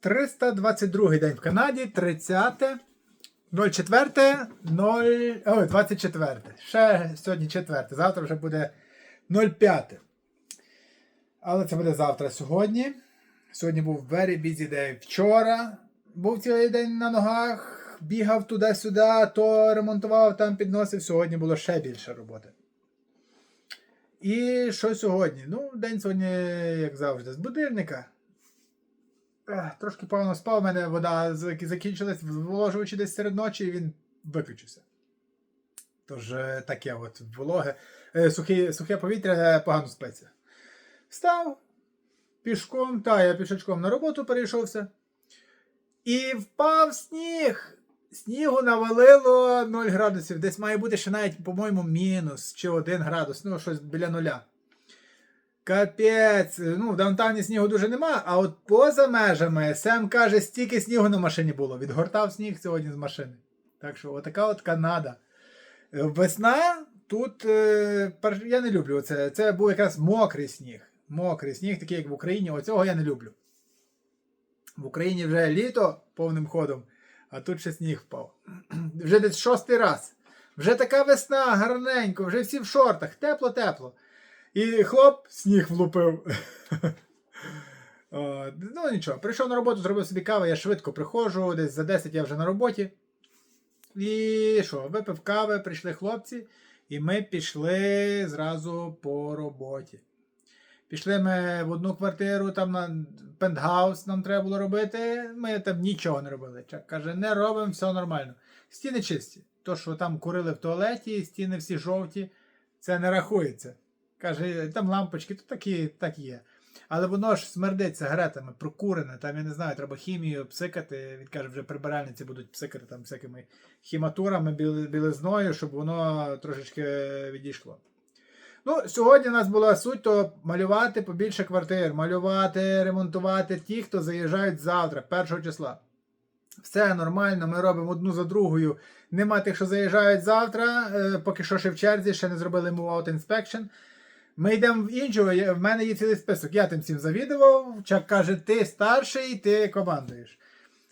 322 день в Канаді, 30. 04, 0, ой, 24. Ще сьогодні 4. Завтра вже буде 05. Але це буде завтра сьогодні. Сьогодні був very busy day. Вчора був цілий день на ногах, бігав туди-сюди, то ремонтував, там підносив. Сьогодні було ще більше роботи. І що сьогодні? Ну, день сьогодні, як завжди, з будильника. Трошки погано спав, у мене вода закінчилась, зволожуючи десь серед ночі, і він виключився. Тож е, таке от вологе, е, сухе, сухе повітря е, погано спиться. Встав пішком, та я пішечком на роботу перейшовся. І впав сніг. Снігу навалило 0 градусів. Десь має бути ще навіть, по-моєму, мінус чи 1 градус, ну щось біля нуля. Капець, ну в даунтауні снігу дуже нема, а от поза межами Сем каже, стільки снігу на машині було. Відгортав сніг сьогодні з машини. Так що, отака от Канада. Весна тут. е, я не люблю це. Це був якраз мокрий сніг. Мокрий сніг, такий, як в Україні. Оцього я не люблю. В Україні вже літо повним ходом, а тут ще сніг впав. Вже десь шостий раз. Вже така весна, гарненько, вже всі в шортах, тепло-тепло. І хлоп, сніг влупив. Ну нічого, прийшов на роботу, зробив собі каву, я швидко приходжу, десь за 10 я вже на роботі. І що, випив кави, прийшли хлопці, і ми пішли зразу по роботі. Пішли ми в одну квартиру, там на пентгаус нам треба було робити. Ми там нічого не робили. Чак каже, не робимо, все нормально. Стіни чисті. То, що там курили в туалеті, стіни всі жовті, це не рахується. Каже, там лампочки, то такі, так є. Але воно ж смердить сигаретами, прокурене, там, я не знаю, треба хімію псикати. Він каже, вже прибиральниці будуть псикати там всякими хіматурами, білизною, щоб воно трошечки відійшло. Ну, сьогодні у нас була суть то малювати побільше квартир, малювати, ремонтувати ті, хто заїжджають завтра, 1 числа. Все нормально, ми робимо одну за другою. Нема тих, що заїжджають завтра, е, поки що ще в черзі, ще не зробили move out inspection. Ми йдемо в іншого, в мене є цілий список. Я тим всім завідував. Чак каже, ти старший, ти командуєш.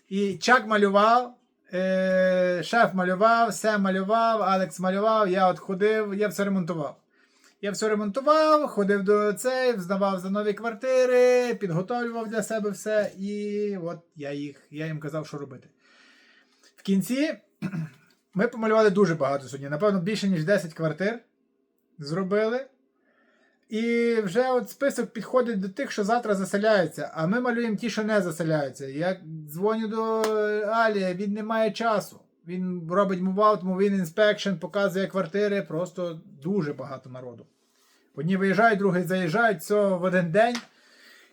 І Чак малював, е, шеф малював, Сем малював, Алекс малював, я от ходив, я все ремонтував. Я все ремонтував, ходив до цей, здавав за нові квартири, підготовлював для себе все, і от я їх, я їм казав, що робити. В кінці ми помалювали дуже багато сьогодні. Напевно, більше, ніж 10 квартир зробили. І вже от список підходить до тих, що завтра заселяються, а ми малюємо ті, що не заселяються. Я дзвоню до Алі, він не має часу. Він робить муваут, move-in inspection, показує квартири, просто дуже багато народу. Одні виїжджають, другі заїжджають, все в один день.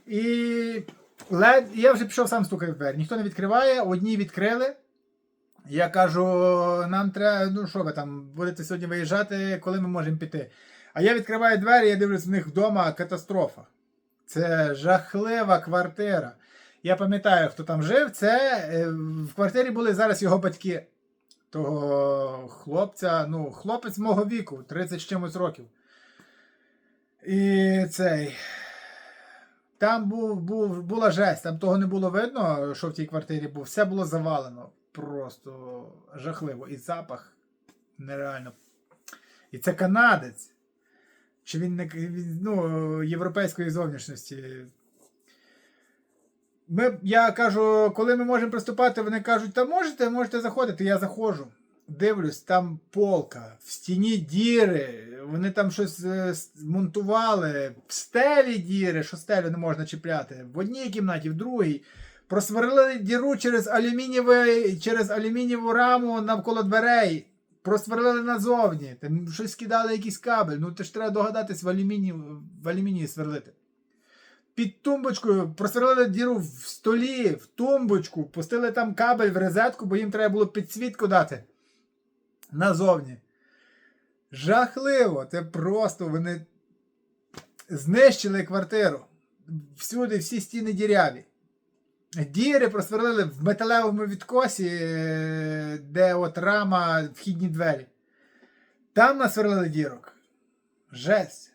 І лед... я вже пішов сам стукати двері. Ніхто не відкриває, одні відкрили. Я кажу, нам треба, ну що ви там, будете сьогодні виїжджати, коли ми можемо піти. А я відкриваю двері, я дивлюсь, в них вдома катастрофа. Це жахлива квартира. Я пам'ятаю, хто там жив. Це е, в квартирі були зараз його батьки. Того хлопця, ну, хлопець мого віку, 30 з чимось років. І цей. Там був, був, була жесть, там того не було видно, що в тій квартирі був. Все було завалено. Просто жахливо. І запах нереально. І це канадець. Чи він не ну, європейської зовнішності. Ми, я кажу, коли ми можемо приступати, вони кажуть, та можете, можете заходити. Я заходжу. Дивлюсь, там полка, в стіні діри, вони там щось е, монтували, в стелі діри, що стелю не можна чіпляти, в одній кімнаті, в другій. Просверлили діру через, алюмінієвий, через алюмінієву раму навколо дверей. Просверлили назовні. Там щось скидали якийсь кабель. Ну ти ж треба догадатись в алюмінії, в алюмінії сверлити. Під тумбочкою просверлили діру в столі, в тумбочку, пустили там кабель в розетку, бо їм треба було підсвітку дати. Назовні. Жахливо. Це просто вони знищили квартиру. Всюди всі стіни діряві. Діри просверлили в металевому відкосі, е, де от рама, вхідні двері. Там насверлили дірок. Жесть.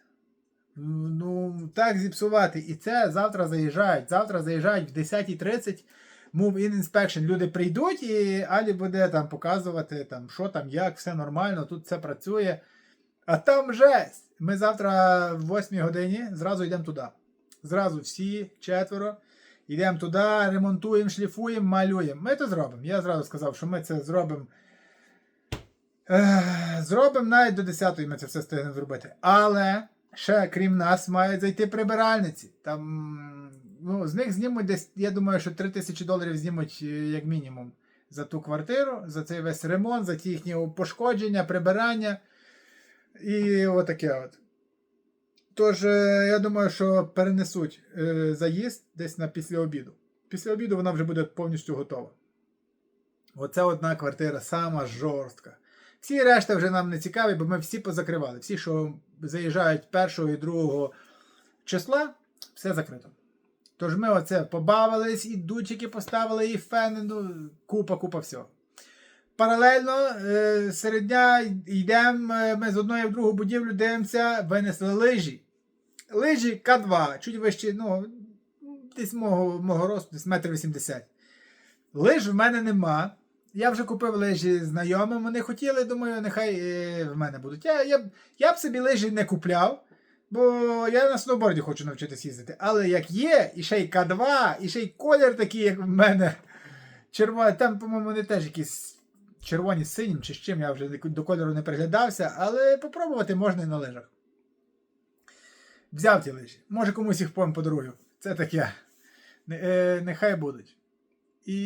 Ну, так зіпсувати. І це завтра заїжджають. Завтра заїжджають в 10.30. Move-in inspection. Люди прийдуть і Алі буде там показувати, там, що там, як, все нормально, тут все працює. А там жесть. Ми завтра в 8 годині зразу йдемо туди. Зразу всі четверо. Йдемо туди, ремонтуємо, шліфуємо, малюємо. Ми це зробимо. Я зразу сказав, що ми це зробимо. Зробимо навіть до 10-ї ми це все встигнемо зробити. Але ще крім нас мають зайти прибиральниці. Там, ну, з них знімуть десь, я думаю, що 3 тисячі доларів знімуть е, як мінімум за ту квартиру, за цей весь ремонт, за ті їхні пошкодження, прибирання. І отаке от. Тож, е, я думаю, що перенесуть е, заїзд десь на після обіду. Після обіду вона вже буде повністю готова. Оце одна квартира, сама жорстка. Всі решта вже нам не цікаві, бо ми всі позакривали. Всі, що заїжджають 1 і 2 числа, все закрито. Тож ми оце побавились, і дучики поставили, і фени, ну, купа, купа всього. Паралельно е, серед дня йдемо, е, ми з одної в другу будівлю дивимося, винесли лижі. Лижі К2, чуть вище, ну, десь мого, мого росту, десь метр вісімдесят. Лиж в мене нема. Я вже купив лижі знайомим, вони хотіли, думаю, нехай е, в мене будуть. Я, я, я б собі лижі не купляв, бо я на сноуборді хочу навчитися їздити. Але як є, і ще й К2, і ще й колір такий, як в мене. Червоний, там, по-моєму, вони теж якісь червоні з синім чи з чим, я вже до кольору не приглядався, але попробувати можна і на лижах. Взяв ті лижі. Може комусь їх потім подарую. Це таке. Е, Нехай будуть. І.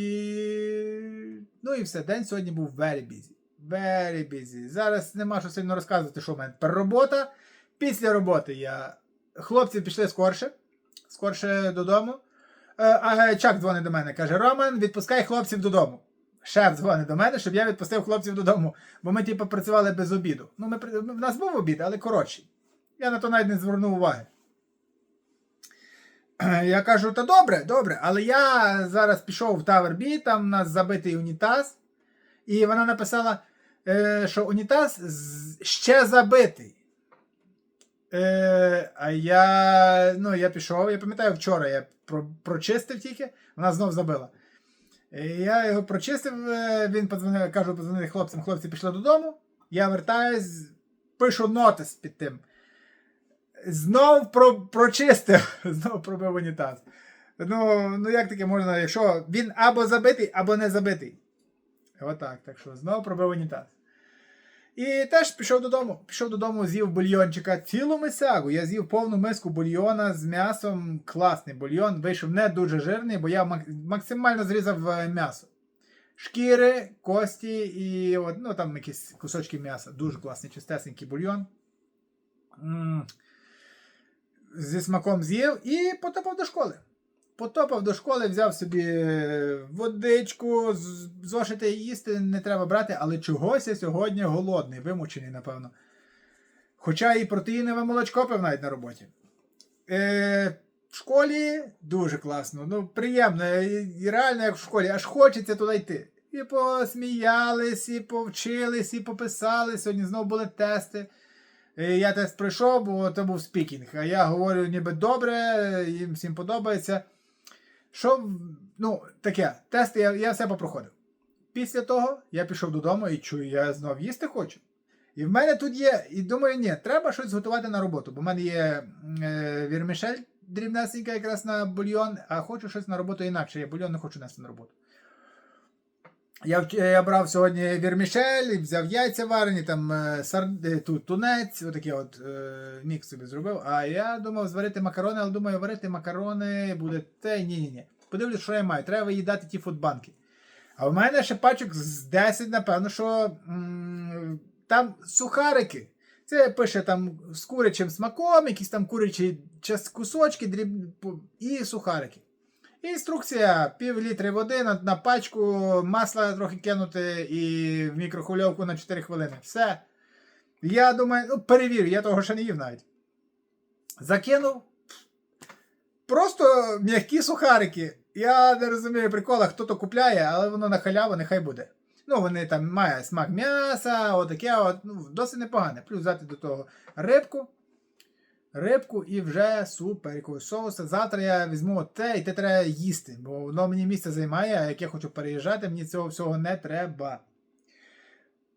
Ну і все. День сьогодні був very busy. Very busy. Зараз нема що сильно розказувати, що в мене тепер робота. Після роботи я. Хлопці пішли скорше. Скорше додому. Е, А Чак дзвонить до мене. Каже: Роман, відпускай хлопців додому. Шеф дзвонить до мене, щоб я відпустив хлопців додому. Бо ми, типу, працювали без обіду. Ну, ми, в нас був обід, але коротший. Я на то навіть не звернув уваги. Я кажу, та добре, добре, але я зараз пішов в Tower B, там у нас забитий унітаз, і вона написала, е, що унітаз ще забитий. Е, а я, ну, я пішов, я пам'ятаю, вчора я прочистив тільки, вона знов забила. Е, Я його прочистив, е, він подзвонив, кажу, подзвонив хлопцям, хлопці пішли додому. Я вертаюсь, пишу нотис під тим. Знов про, прочистив, знов пробив унітаз. Ну, ну як таке можна, якщо він або забитий, або не забитий. Отак, так що знов пробив унітаз. І теж пішов додому. Пішов додому, з'їв бульйончика цілу мисягу. Я з'їв повну миску бульйона з м'ясом. Класний бульйон. Вийшов не дуже жирний, бо я максимально зрізав е, м'ясо. Шкіри, кості і от, ну, там якісь кусочки м'яса. Дуже класний, чистесенький бульйон. М. Зі смаком з'їв і потопав до школи. Потопав до школи, взяв собі е, водичку, зошити їсти не треба брати, але чогось я сьогодні голодний, вимучений, напевно. Хоча і протеїнове молочко пив навіть на роботі. Е, в школі дуже класно, ну приємно. І, реально, як в школі, аж хочеться туди йти. І посміялись, і повчились, і пописали. Сьогодні знову були тести. Е, Я тест пройшов, бо це був спікінг. А я говорю, ніби добре, їм всім подобається. Що, ну, таке, тести я, я все попроходив. Після того я пішов додому і чую, я знов їсти хочу. І в мене тут є, і думаю, ні, треба щось готувати на роботу, бо в мене є е, вірмішель дрібнесенька якраз на бульйон, а хочу щось на роботу інакше. Я бульйон не хочу нести на роботу. Я, я брав сьогодні вірмішель, взяв яйця варені, там е, сар, е, тут тунець, отакий от е, мікс собі зробив. А я думав зварити макарони, але думаю, варити макарони буде те. Ні, ні, ні. Подивлюсь, що я маю. Треба їдати ті фудбанки. А в мене ще пачок з 10, напевно, що м, там сухарики. Це пише там з курячим смаком, якісь там курячі кусочки, дріб... і сухарики. Інструкція: пів літри води на, на пачку, масла трохи кинути і в мікрохвильовку на 4 хвилини. Все. Я думаю, ну перевірю, я того ще не їв навіть. Закинув. Просто м'які сухарики. Я не розумію прикола, хто то купляє, але воно на халяву нехай буде. Ну, вони там мають смак м'яса, отаке, от, ну, досить непогане. Плюс взяти до того рибку. Рибку і вже супер якогось соуса. Завтра я візьму те, і те треба їсти, бо воно мені місце займає, а як я хочу переїжджати, мені цього всього не треба.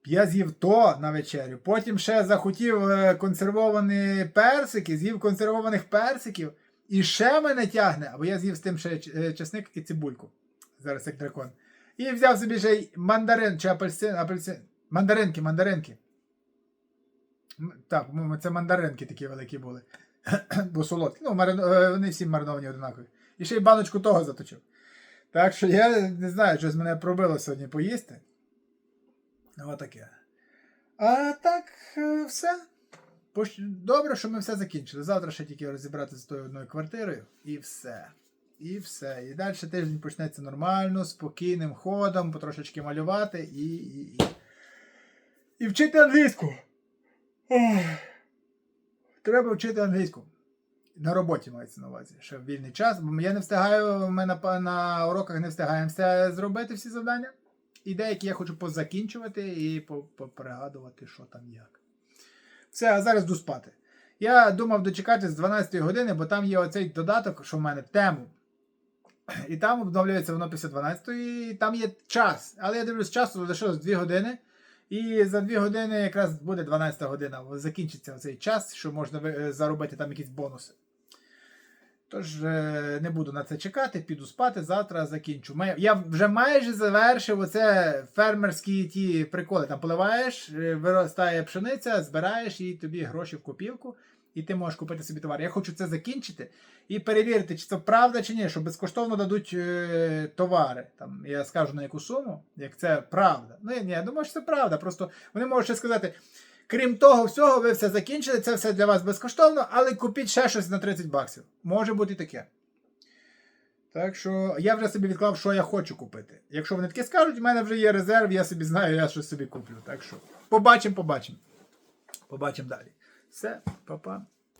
Я з'їв то на вечерю. Потім ще захотів е, консервовані персики, з'їв консервованих персиків. І ще мене тягне, або я з'їв з тим ще е, чесник і цибульку. Зараз як дракон. І взяв собі ще мандарин чи апельсин, апельсин. Мандаринки, мандаринки. Так, це мандаринки такі великі були. Бо солодкі. Ну, марин... е, вони всі мариновані однакові. І ще й баночку того заточив. Так що я не знаю, що з мене пробило сьогодні поїсти. Отаке. А так, е, все. Добре, що ми все закінчили. Завтра ще тільки розібратися з тою одною квартирою. І все. І все. І далі тиждень почнеться нормально, спокійним ходом, потрошечки малювати і. І, і... і вчити англійську. Треба вчити англійську. На роботі мається на увазі. Ще в вільний час, бо я не встигаю, ми на, на уроках не встигаємо все зробити, всі завдання. І деякі я хочу позакінчувати і по- попригадувати, що там як. Все, а зараз йду спати. Я думав дочекатись з 12 години, бо там є оцей додаток, що в мене тему. І там обновлюється воно після 12 і там є час. Але я дивлюсь, часу лишилось 2 години. І за 2 години якраз буде 12 година. Закінчиться цей час, що можна е, заробити там якісь бонуси. Тож е, не буду на це чекати, піду спати, завтра закінчу. Я вже майже завершив оце фермерські ті приколи. Там поливаєш, е, виростає пшениця, збираєш і тобі гроші в копілку, і ти можеш купити собі товар. Я хочу це закінчити і перевірити, чи це правда чи ні, що безкоштовно дадуть е, товари. Там я скажу на яку суму, як це правда. Ну ні, я думаю, що це правда. Просто вони можуть ще сказати. Крім того всього, ви все закінчили, це все для вас безкоштовно, але купіть ще щось на 30 баксів. Може бути таке. Так що я вже собі відклав, що я хочу купити. Якщо вони таке скажуть, в мене вже є резерв, я собі знаю, я щось собі куплю. Так що побачимо, побачимо. Побачимо далі. Все, па-па.